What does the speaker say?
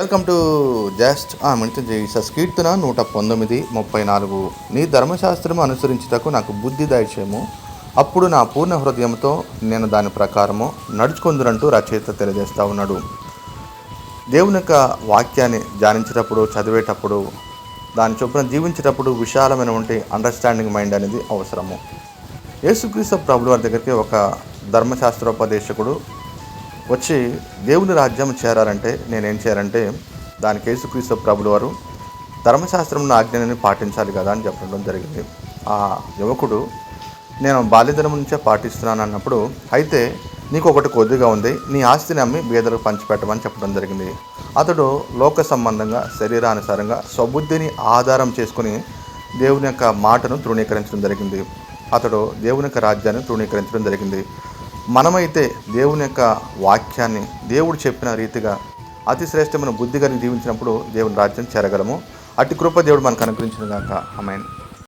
Welcome to just minute Jesus కీర్తన నూట పంతొమ్మిది ముప్పై నాలుగు. నీ ధర్మశాస్త్రము అనుసరించుటకు నాకు బుద్ధి దయచేయము. అప్పుడు నా పూర్ణ హృదయంతో నేను దాని ప్రకారము నడుచుకుందునంటూ రచయిత తెలియజేస్తూ ఉన్నాడు. దేవుని యొక్క వాక్యాన్ని ధ్యానించేటప్పుడు చదివేటప్పుడు దాని చొప్పున జీవించేటప్పుడు విశాలమైనటువంటి అండర్స్టాండింగ్ మైండ్ అనేది అవసరము. యేసుక్రీస్తు ప్రభుల వారి దగ్గరికి ఒక ధర్మశాస్త్రోపదేశకుడు వచ్చి దేవుని రాజ్యం చేరాలంటే నేనేం చేయాలంటే దానికి యేసుక్రీస్తు ప్రభుల వారు ధర్మశాస్త్రం ఆజ్ఞని పాటించాలి కదా అని చెప్పడం జరిగింది. ఆ యువకుడు నేను బాల్యదినం నుంచే పాటిస్తున్నాను అన్నప్పుడు అయితే నీకు ఒకటి కొద్దిగా ఉంది నీ ఆస్తిని అమ్మి బీదలకు పంచిపెట్టమని చెప్పడం జరిగింది. అతడు లోక సంబంధంగా శరీరానుసారంగా స్వబుద్ధిని ఆధారం చేసుకుని దేవుని యొక్క మాటను తృణీకరించడం జరిగింది. అతడు దేవుని యొక్క రాజ్యాన్ని తృణీకరించడం జరిగింది. మనమైతే దేవుని యొక్క వాక్యాన్ని దేవుడు చెప్పిన రీతిగా అతి శ్రేష్టమైన బుద్ధి కలిగి జీవించినప్పుడు దేవుని రాజ్యం చేరగలము. అట్టి కృప దేవుడు మనకు అనుగ్రహించిన దాకా అమైన్